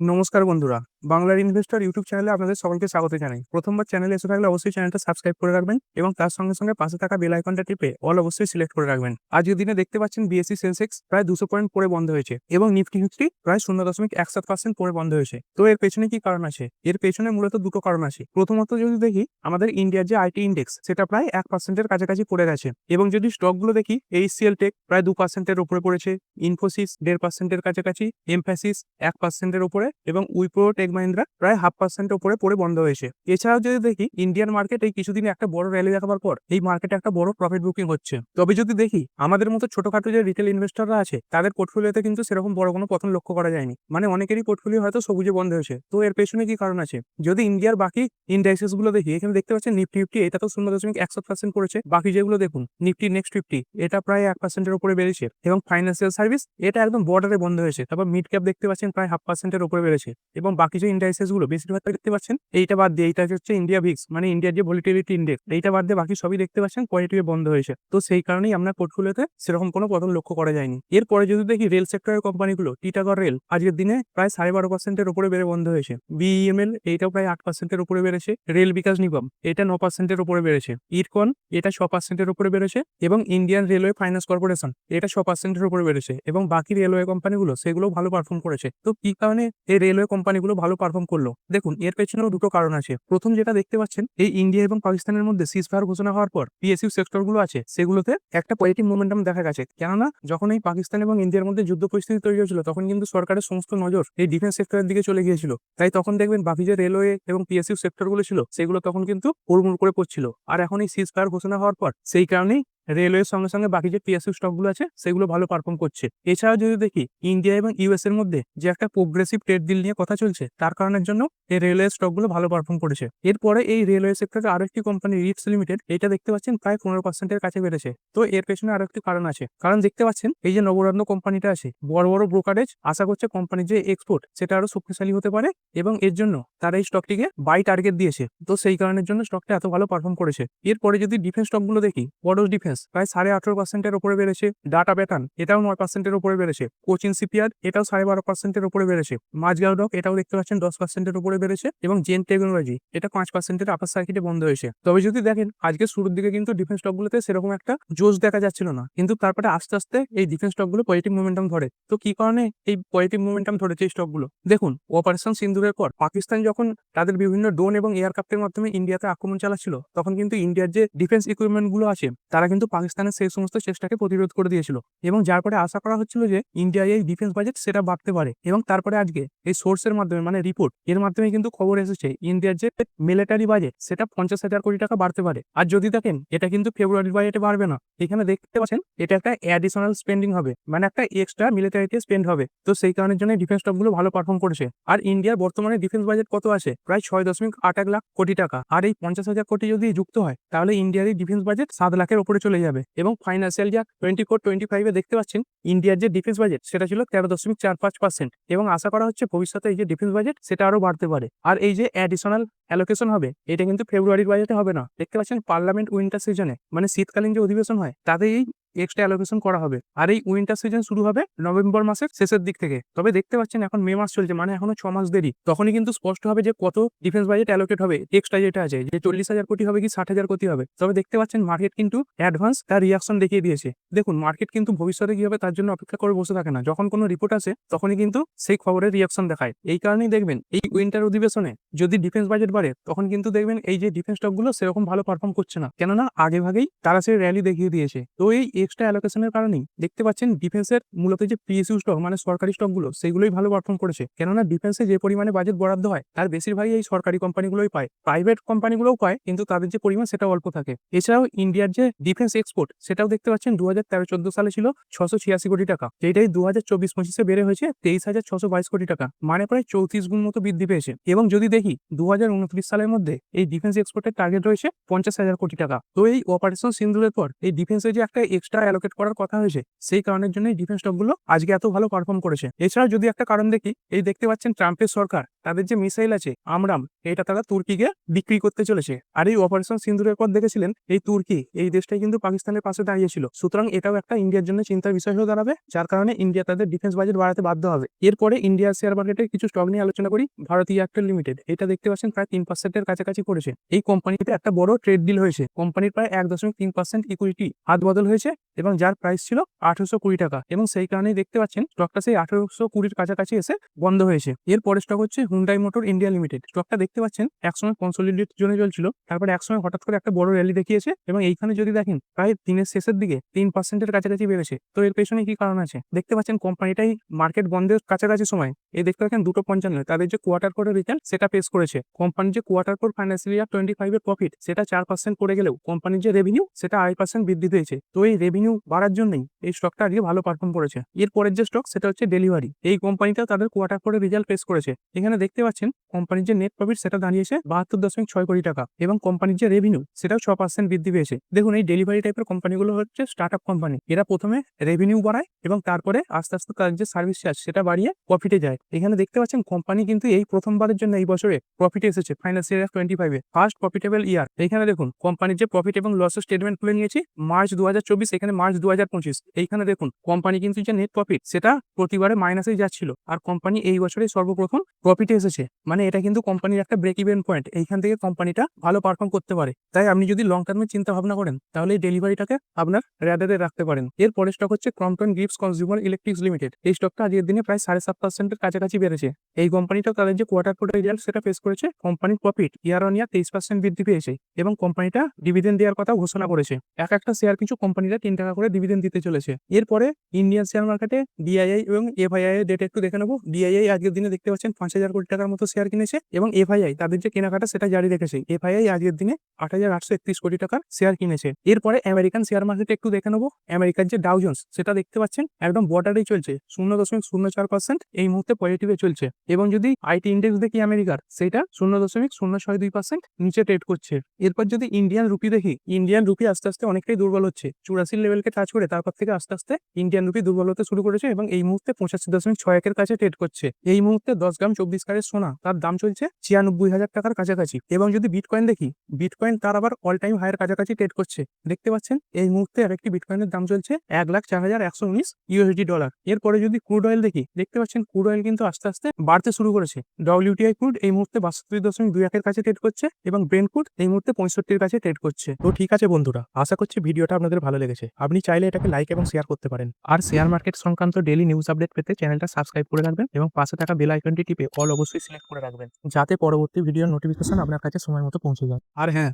নমস্কার বন্ধুরা। বাংলার ইনভেস্টর ইউটিউব চ্যানেলে আপনাদের সকলকে স্বাগত জানাই। প্রথমবার চ্যানেলে এসে থাকলে অবশ্যই চ্যানেলটা সাবস্ক্রাইব করে রাখবেন এবং তার সঙ্গে সঙ্গে পাশে থাকা বেল আইকনটা টিপে অল অবশ্যই সিলেক্ট করে রাখবেন। আজকের দিনে দেখতে পাচ্ছেন বিএসসি সেন্সেক্স প্রায় দুশো পয়েন্ট পরে বন্ধ হয়েছে এবং নিফটি ফিফটি প্রায় শূন্য দশমিক এক সাত পার্সেন্ট পরে বন্ধ হয়েছে। তো এর পেছনে কি কারণ আছে? এর পেছনে মূলত দুটো কারণ আছে। প্রথমত যদি দেখি, আমাদের ইন্ডিয়ার যে আইটি ইন্ডেক্স সেটা প্রায় এক পার্সেন্টের কাছাকাছি পড়ে গেছে এবং যদি স্টকগুলো দেখি এইচসিএল টেক প্রায় দু পার্সেন্টের উপরে পড়েছে ইনফোসিস দেড় পার্সেন্টের কাছাকাছি এমফ্যাসিস এক পার্সেন্টের উপরে এবং উইপ্রো টেক মাহিন্দ্রা প্রায় হাফ পার্সেন্টের উপরে পড়ে বন্ধ হয়েছে। এছাড়াও যদি দেখি ইন্ডিয়ান মার্কেট এই কিছুদিন একটা বড় র্যালি দেখাবার পর এই মার্কেটে একটা বড় প্রফিট বুকিং হচ্ছে। তবে যদি দেখি, আমাদের মতো ছোটখাটো যে রিটেল ইনভেস্টররা আছে, তাদের পোর্টফোলিওতে কিন্তু সেরকম বড় কোনো পতন লক্ষ্য করা যায়নি। মানে অনেকেরই পোর্টফোলিও হয়তো সবুজে বন্ধ হয়েছে। তো এর পেছনে কি কারণ আছে? যদি ইন্ডিয়ার বাকি ইন্ডাইসেসগুলো দেখি, এখানে দেখতে পাচ্ছেন নিফটি ফিফটি এটা তো শূন্য দশমিক একশো পার্সেন্ট করেছে। বাকি যেগুলো দেখুন নিফটি নেক্সট ফিফটি এটা প্রায় এক পার্সেন্টের উপরে বেড়েছে। এবং ফাইন্যান্সিয়াল সার্ভিস এটা একদম বর্ডারে বন্ধ হয়েছে। তারপর মিড ক্যাপ দেখতে পাচ্ছেন, প্রায় হাফ পার্সেন্টের উপরে বেড়েছে। এবং বাকি যে ইন্ডাইসেসগুলো বেশিরভাগ দেখতে পাচ্ছেন। এইটা বাদ দিয়ে এইটা হচ্ছে ইন্ডিয়া ভিক্স মানে ইন্ডিয়ার যে ভলিটিলিটি ইন্ডেক্স এইটা বাদ দিয়ে বাকি সবই দেখতে পাচ্ছেন পজিটিভে বন্ধ হয়েছে। তো সেই কারণেই আমরা পোর্টফোলিওতে সেরকম কোনো পতন লক্ষ্য করা যায়নি। এরপরে যদি দেখি রেল সেক্টরের কোম্পানিগুলো টিটাগর রেল আজকের দিনে প্রায় সাড়ে বারো পার্সেন্টের উপরে বেড়ে বন্ধ হয়েছে। বিইএমএল এইটাও প্রায় আট পার্সেন্টের উপরে বেড়েছে। রেল বিকাশ নিগম, এটা ন পার্সেন্টের উপরে বেড়েছে। ইরকন এটা ছ পার্সেন্টের উপরে বেড়েছে। এবং ইন্ডিয়ান রেলওয়ে ফাইন্যান্স কর্পোরেশন এটা ছ পার্সেন্টের উপরে বেড়েছে। এবং বাকি রেলওয়ে কোম্পানিগুলো সেগুলো ভালো পারফর্ম করেছে। তো কি কারণে এই রেলওয়ে কোম্পানিগুলো ভালো পারফর্ম করল। দেখুন, এর পেছনেও দুটো কারণ আছে। প্রথম যেটা দেখতে পাচ্ছেন, এই ইন্ডিয়া এবং পাকিস্তানের মধ্যে সিজফায়ার ঘোষণা হওয়ার পর পিএসইউ সেক্টরগুলো আছে, সেগুলোতে একটা পজিটিভ মোমেন্টাম দেখা গেছে। কেননা, যখন এই পাকিস্তান এবং ইন্ডিয়ার মধ্যে যুদ্ধ পরিস্থিতি তৈরি হয়েছিল, তখন কিন্তু সরকারের সমস্ত নজর এই ডিফেন্স সেক্টরের দিকে চলে গিয়েছিল। তাই তখন দেখবেন বাকি যে রেলওয়ে এবং পিএসইউ সেক্টরগুলো ছিল, সেগুলো তখন কিন্তু হুড়মুড় করে পড়ছিল আর এখন এই সিজফায়ার ঘোষণা হওয়ার পর, সেই কারণেই রেলওয়ের সঙ্গে সঙ্গে বাকি যে পিএসইউ স্টকগুলো আছে, সেগুলো ভালো পারফর্ম করছে। এছাড়াও যদি দেখি ইন্ডিয়া এবং ইউএস এর মধ্যে যে একটা প্রোগ্রেসিভ ট্রেড ডিল নিয়ে কথা চলছে, তার কারণের জন্য এই রেলওয়ে স্টকগুলো ভালো পারফর্ম করেছে। এরপরে এই রেলওয়ে সেক্টরে আরও একটি কোম্পানি রিটস লিমিটেড এটা দেখতে পাচ্ছেন প্রায় পনেরো পার্সেন্টের কাছে বেড়েছে। তো এর পেছনে আরও একটি কারণ আছে। কারণ দেখতে পাচ্ছেন, এই যে নবরত্ন কোম্পানিটা আছে, বড় বড় ব্রোকারেজ আশা করছে কোম্পানির যে এক্সপোর্ট সেটা আরও শক্তিশালী হতে পারে এবং এর জন্য তারা এই স্টকটিকে বাই টার্গেট দিয়েছে। তো সেই কারণের জন্য স্টকটা এত ভালো পারফর্ম করেছে। এরপরে যদি ডিফেন্স স্টকগুলো দেখি, বড় ডিফেন্স প্রায় সাড়ে আঠারো পার্সেন্টের উপরে বেড়েছে। ডাটা প্যাটার্ন এটাও নয় পার্সেন্টের উপরে বেড়েছে। কোচিং সিপিয়ার এটাও সাড়ে বারো পার্সেন্টের উপরে বেড়েছে। মাঝগাঁও ডক এটাও দেখতে পাচ্ছেন দশ পার্সেন্টের উপরে বেড়েছে। এবং জেন টেকনোলজি এটা পাঁচ পার্সেন্টের আপার সার্কিটে বন্ধ হয়েছে। তবে যদি দেখেন, আজকে শুরুর দিকে কিন্তু ডিফেন্স স্টকগুলোতে সেরকম একটা জোশ দেখা যাচ্ছিল না। কিন্তু তারপরে আস্তে আস্তে এই ডিফেন্স স্টকগুলো পজিটিভ মোমেন্টাম ধরে। তো কি কারণে এই পজিটিভ মোমেন্টাম ধরেছে এই স্টকগুলো দেখুন অপারেশন সিন্ধুরের পর পাকিস্তান যখন তাদের বিভিন্ন ড্রোন এবং এয়ারক্রাফটের মাধ্যমে ইন্ডিয়াতে আক্রমণ চালাচ্ছিল, তখন কিন্তু ইন্ডিয়ার যে ডিফেন্স ইকুইপমেন্টগুলো আছে, তারা কিন্তু পাকিস্তানের সেই সমস্ত চেষ্টাকে প্রতিরোধ করে দিয়েছিল এবং যার পরে আশা করা হচ্ছিল যে ইন্ডিয়ায় এই ডিফেন্স বাজেট সেটা বাড়তে পারে এবং তারপরে আজকে এই সোর্সের মাধ্যমে মানে রিপোর্ট এর মাধ্যমে কিন্তু খবর এসেছে ইন্ডিয়ার যে মিলিটারি বাজেট সেটা পঞ্চাশ হাজার কোটি টাকা বাড়তে পারে। আর যদি দেখেন, এটা কিন্তু ফেব্রুয়ারির বাজেটে বাড়বে না। এখানে দেখতে পাচ্ছেন, এটা একটা অ্যাডিশনাল স্পেন্ডিং হবে মানে একটা এক্সট্রা মিলিটারিতে স্পেন্ড হবে। তো সেই কারণের জন্য ডিফেন্স স্টকগুলো ভালো পারফর্ম করেছে। আর ইন্ডিয়ার বর্তমানে ডিফেন্স বাজেট কত আছে? প্রায় ছয় দশমিক আট এক লাখ কোটি টাকা। আর এই পঞ্চাশ হাজার কোটি যদি যুক্ত হয়, তাহলে ইন্ডিয়ার এই ডিফেন্স বাজেট সাত লাখের উপরে চলে যাবে। এবং ফাইন্যান্সিয়াল যা টোয়েন্টি ফোর টোয়েন্টি ফাইভে দেখতে পাচ্ছেন ইন্ডিয়ার যে ডিফেন্স বাজেট সেটা ছিল তেরো দশমিক চার পাঁচ পার্সেন্ট এবং আশা করা হচ্ছে ভবিষ্যতে এই যে ডিফেন্স বাজেট সেটা আরও বাড়তে পারে। আর এই যে অ্যাডিশনাল অ্যালোকেশন হবে, এটা কিন্তু ফেব্রুয়ারির বাজেটে হবে না। দেখতে পাচ্ছেন পার্লামেন্ট উইন্টার সিজনে মানে শীতকালীন যে অধিবেশন হয় তাতে এই এক্সট্রা অ্যালোকেশন করা হবে। আর এই উইন্টার সিজন শুরু হবে নভেম্বর মাসের শেষের দিক থেকে। তবে দেখতে পাচ্ছেন এখন মে মাস চলছে মানে এখনও ছ মাস দেরি। তখনই কিন্তু স্পষ্ট হবে যে কত ডিফেন্স বাজেট অ্যালোকেট হবে। এক্সট্রা যেটা আছে, যে চল্লিশ হাজার কোটি হবে কি ষাট হাজার কোটি হবে। তবে দেখতে পাচ্ছেন মার্কেট কিন্তু অ্যাডভান্স তার রিয়াকশন দেখিয়ে দিয়েছে। দেখুন মার্কেট কিন্তু ভবিষ্যতে কি হবে তার জন্য অপেক্ষা করে বসে থাকে না। যখন কোনো রিপোর্ট আসে, তখনই কিন্তু সেই খবরের রিয়াকশন দেখায়। এই কারণেই দেখবেন, এই উইন্টার অধিবেশনে যদি ডিফেন্স বাজেট বাড়ে, তখন কিন্তু দেখবেন এই যে ডিফেন্স স্টকগুলো সেরকম ভালো পারফর্ম করছে না। কেননা আগে ভাগেই তারা সেই র্যালি দেখিয়ে দিয়েছে। তো এই এক্সট্রা অ্যালোকেশনের কারণেই দেখতে পাচ্ছেন ডিফেন্সের মূলত যে পিএসইউ স্টক মানে সরকারি স্টকগুলো সেগুলোই ভালো পারফর্ম করেছে। কেননা ডিফেন্সে যে পরিমাণে বাজেট বরাদ্দ হয়, তার বেশিরভাগই এই সরকারি কোম্পানিগুলোই পায়। প্রাইভেট কোম্পানিগুলোও পায়, কিন্তু তাদের যে পরিমাণ সেটা অল্প থাকে। এছাড়াও ইন্ডিয়ার যে ডিফেন্স এক্সপোর্ট সেটাও দেখতে পাচ্ছেন দু হাজার তেরো চোদ্দ সালে ছিল ছশো ছিয়াশি কোটি টাকা। যেটাই দু হাজার চব্বিশ পঁচিশে বেড়ে হয়েছে তেইশ হাজার ছশো বাইশ কোটি টাকা। মানে প্রায় চৌত্রিশ গুণ মতো বৃদ্ধি পেয়েছে। এবং যদি দেখি দু হাজার উনত্রিশ সালের মধ্যে এই ডিফেন্স এক্সপোর্টের টার্গেট রয়েছে পঞ্চাশ হাজার কোটি টাকা। তো এই অপারেশন সিন্ধুরের পর এই ডিফেন্সের যে একটা এক্সট্রা এক্সট্রা অ্যালোকেট করার কথা হয়েছে, সেই কারণের জন্য ডিফেন্স স্টকগুলো আজকে এত ভালো পারফর্ম করেছে। এছাড়া যদি একটা কারণ দেখি, এই দেখতে পাচ্ছেন ট্রাম্পের সরকার, তাদের যে মিসাইল আছে, আমরাম, এটা তারা তুর্কিকে বিক্রি করতে চলেছে। আর এই অপারেশন সিন্দুরের পর দেখেছিলেন, এই তুর্কি, এই দেশটাই কিন্তু পাকিস্তানের পাশে দাঁড়িয়েছিল। সুতরাং এটাও একটা ইন্ডিয়ার জন্য চিন্তার বিষয় হয়ে দাঁড়াবে, যার কারণে ইন্ডিয়া তাদের ডিফেন্স বাজেট বাড়াতে বাধ্য হবে। এরপরে ইন্ডিয়ার শেয়ার মার্কেটে কিছু স্টক নিয়ে আলোচনা করি, ভারতীয় এয়ারটেল লিমিটেড এটা দেখতে পাচ্ছেন প্রায় তিন পার্সেন্টের কাছাকাছি পড়েছে এই কোম্পানিতে একটা বড় ট্রেড ডিল হয়েছে কোম্পানির প্রায় এক দশমিক তিন পার্সেন্ট ইকুইটি হাত বদল হয়েছে এবং যার প্রাইস ছিল আঠারোশো কুড়ি টাকা। এবং সেই কারণেই দেখতে পাচ্ছেন স্টকটা সেই আঠারোশো কুড়ির কাছাকাছি এসে বন্ধ হয়েছে। এর পরে স্টক হচ্ছে হুন্ডাই মোটর ইন্ডিয়া লিমিটেড স্টকটা দেখতে পাচ্ছেন, একসময় কনসোলিডেট জন্য চলছিল, তারপরে একসময় হঠাৎ করে একটা বড় র্যালি দেখিয়েছে এবং এইখানে যদি দেখেন, প্রায় দিনের শেষের দিকে তিন পার্সেন্টের কাছাকাছি বেড়েছে। তো এর পেছনে কি কারণ আছে? দেখতে পাচ্ছেন, কোম্পানিটাই মার্কেট বন্ধের কাছাকাছি সময়। এই দেখতে পাচ্ছেন, দুটো পঞ্চান্ন। তাদের যে কোয়ার্টার করে রিটার্ন সেটা পেশ করেছে। কোম্পানির যে quarter four financial year twenty ফাইভের প্রফিট সেটা চার পার্সেন্ট করে গেলেও কোম্পানির যে রেভিনিউ সেটা আড়াই পার্সেন্ট বৃদ্ধি পেয়েছে। তো এই রেভিনিউ বাড়ার জন্যই এই স্টকটা আজকে ভালো পারফর্ম করেছে। এর পরের যে স্টক সেটা হচ্ছে ডেলিভারি এই কোম্পানিটা তাদের কোয়ার্টার ফোরে রেজাল্ট পেশ করেছে। এখানে দেখতে পাচ্ছেন কোম্পানির যে নেট প্রফিট সেটা দাঁড়িয়েছে বাহাত্তর দশমিক ছয় কোটি টাকা এবং কোম্পানির যে রেভিনিউ সেটাও ছ পার্সেন্ট বৃদ্ধি পেয়েছে। দেখুন, এই ডেলিভারি টাইপের কোম্পানিগুলো হচ্ছে স্টার্ট আপ কোম্পানি এরা প্রথমে রেভিনিউ বাড়ায় এবং তারপরে আস্তে আস্তে তার যে সার্ভিস চার্জ সেটা বাড়িয়ে প্রফিটে যায়। এখানে দেখতে পাচ্ছেন কোম্পানি কিন্তু এই প্রথমবারের জন্য এই বছরে প্রফিটে এসেছে ফাইন্যান্সিয়াল ইয়ার টোয়েন্টি ফাইভে ফার্স্ট প্রফিটেবল ইয়ার এখানে দেখুন কোম্পানির যে প্রফিট এবং লসের স্টেটমেন্ট খুলে নিয়েছি মার্চ দু হাজার চব্বিশ এখানে মার্চ দু হাজার পঁচিশ। এইখানে দেখুন কোম্পানি কিন্তু যে নেট প্রফিট সেটা প্রতিবারে মাইনাসেই যাচ্ছিল। আর কোম্পানি এই বছরে সর্বপ্রথম প্রফিটে এসেছে। মানে এটা কিন্তু কোম্পানির একটা ব্রেক ইভেন পয়েন্ট এইখান থেকে কোম্পানিটা ভালো পারফর্ম করতে পারে। তাই আপনি যদি লং টার্মে চিন্তা ভাবনা করেন, তাহলে এই ডেলিভারিটাকে আপনার র্যাডারে রাখতে পারেন। এর পরের স্টক হচ্ছে Crompton gifts consumer electrics limited এই স্টকটা আজকের দিনে প্রায় সাড়ে সাত পার্সেন্টের কাছাকাছি বেড়েছে। এই কোম্পানিটা তাদের যে কোয়ার্টার ফোর রেজাল্ট সেটা ফেস করেছে কোম্পানির প্রফিট ইয়ার অন ইয়ার তেইশ পার্সেন্ট বৃদ্ধি পেয়েছে এবং কোম্পানিটা ডিভিডেন্ড দেওয়ার কথা ঘোষণা করেছে। এক একটা শেয়ার কিছু কোম্পানিরা তিন টাকা করে ডিভিডেন্ড দিতে চলেছে। এরপরে ইন্ডিয়ান শেয়ার মার্কেটে ডিআইআই এবং এফআইআই এর ডেটা একটু দেখে নেব। ডিআইআই আজকের দিনে দেখতে পাচ্ছেন পাঁচ হাজার কোটি টাকার মতো শেয়ার কিনেছে এবং এফআইআই তাদের যে কেনাকাটা সেটা জারি রেখেছে। এফআইআই আজকের দিনে আট হাজার আটশো একত্রিশ কোটি টাকার শেয়ার কিনেছে। এরপরে আমেরিকান শেয়ার মার্কেটে একটু দেখে নেব। আমেরিকার যে ডাউজন্স সেটা দেখতে পাচ্ছেন, একদম বর্ডারেই চলছে, শূন্য দশমিক শূন্য চার পার্সেন্ট এই মুহূর্তে পজিটিভে চলছে। এবং যদি আইটি ইন্ডেক্স দেখি আমেরিকার সেটা শূন্য দশমিক শূন্য ছয় দুই পার্সেন্ট নিচে ট্রেড করছে। এরপর যদি ইন্ডিয়ান রুপি দেখি ইন্ডিয়ান রুপি আস্তে আস্তে অনেকটাই দুর্বল হচ্ছে। চুরাশির লেভেলকে টাচ করে তারপর থেকে আস্তে আস্তে ইন্ডিয়ান রুপি দুর্বল হতে শুরু করেছে এবং এই মুহূর্তে পঁচাশি দশমিক ছয় একের কাছে ট্রেড করছে। এই মুহূর্তে দশ গ্রাম চব্বিশ কারের সোনা, তার দাম চলছে ছিয়ানব্বই হাজার টাকার কাছাকাছি। এবং যদি বিটকয়েন দেখি বিটকয়েন তার আবার অল টাইম হায়ার কাছাকাছি ট্রেড করছে। দেখতে পাচ্ছেন? এই মুহূর্তে আরেকটি বিটকয়েনের দাম চলছে এক লাখ চার হাজার একশো উনিশ ইউএসডি ডলার এরপরে যদি ক্রুড অয়েল দেখি, দেখতে পাচ্ছেন ক্রুড অয়েল কিন্তু আস্তে আস্তে বাড়তে শুরু করেছে। ডব্লিউটিআই ক্রুড এই মুহূর্তে বাষট্টি দশমিক দুই একের কাছে ট্রেড করছে এবং ব্রেন ক্রুড এই মুহূর্তে পঁয়ষট্টির কাছে ট্রেড করছে। তো ঠিক আছে বন্ধুরা, আশা করছি ভিডিওটা আপনাদের ভালো লেগেছে। আপনি চাইলে এটাকে লাইক এবং শেয়ার করতে পারেন। আর শেয়ার মার্কেট সংক্রান্ত ডেলি নিউজ আপডেট পেতে চ্যানেলটা সাবস্ক্রাইব করে রাখবেন এবং পাশে থাকা বেল আইকনটি টিপে অল অবশ্যই সিলেক্ট করে রাখবেন। যাতে পরবর্তী ভিডিওর নোটিফিকেশন আপনার কাছে সময় মতো পৌঁছে যায়। আর হ্যাঁ